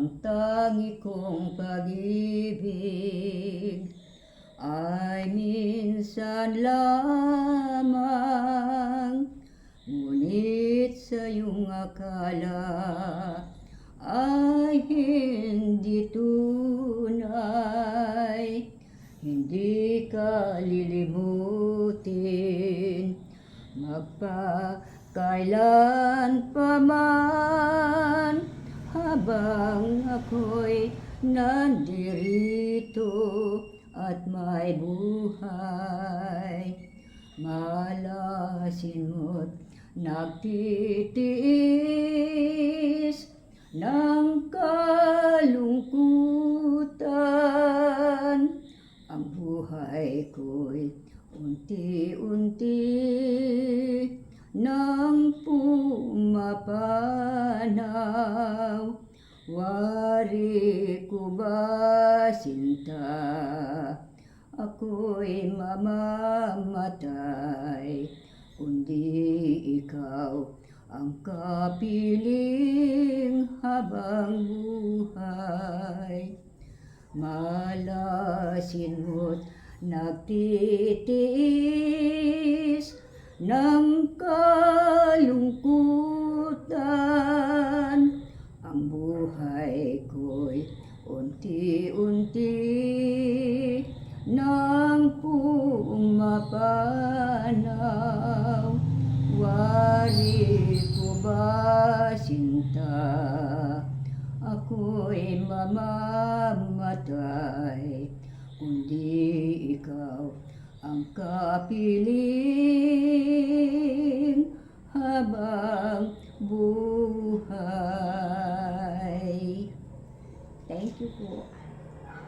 ang tangi kong pag-ibig ay minsan lamang. Ngunit sa iyong akala ay hindi tunay. Hindi ka lilimutin Magpakailan pa man Habang ako'y nandirito at may buhay. Malasin mo't nagtitiis ng kalungkutan. Ang buhay ko'y unti-unti nang pumapanaw Wari ba sinta Ako'y mamamatay. Kundi ikaw ang kapiling habang buhay. Malasin mo't nagtitiis ng kalungkutan unti-unti nang pumapanaw Wari ko ba sinta Ako'y mamamatay Kundi ikaw ang kapiling habang buhay. Thank you po.